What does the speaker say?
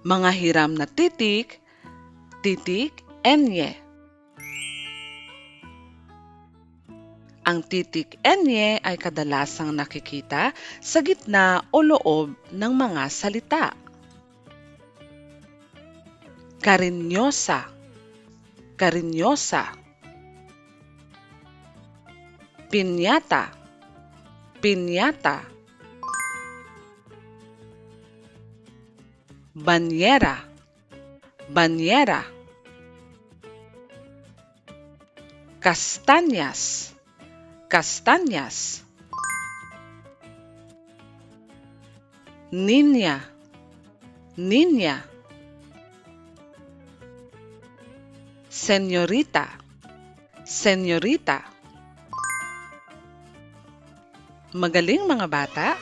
Mga hiram na titik, titik, enye. Ang titik enye ay kadalasang nakikita sa gitna o loob ng mga salita. Karinyosa, karinyosa. Pinyata, pinyata. Banyera, banyera. Kastanyas, kastanyas. Niña, niña. Señorita, señorita. Magaling mga bata!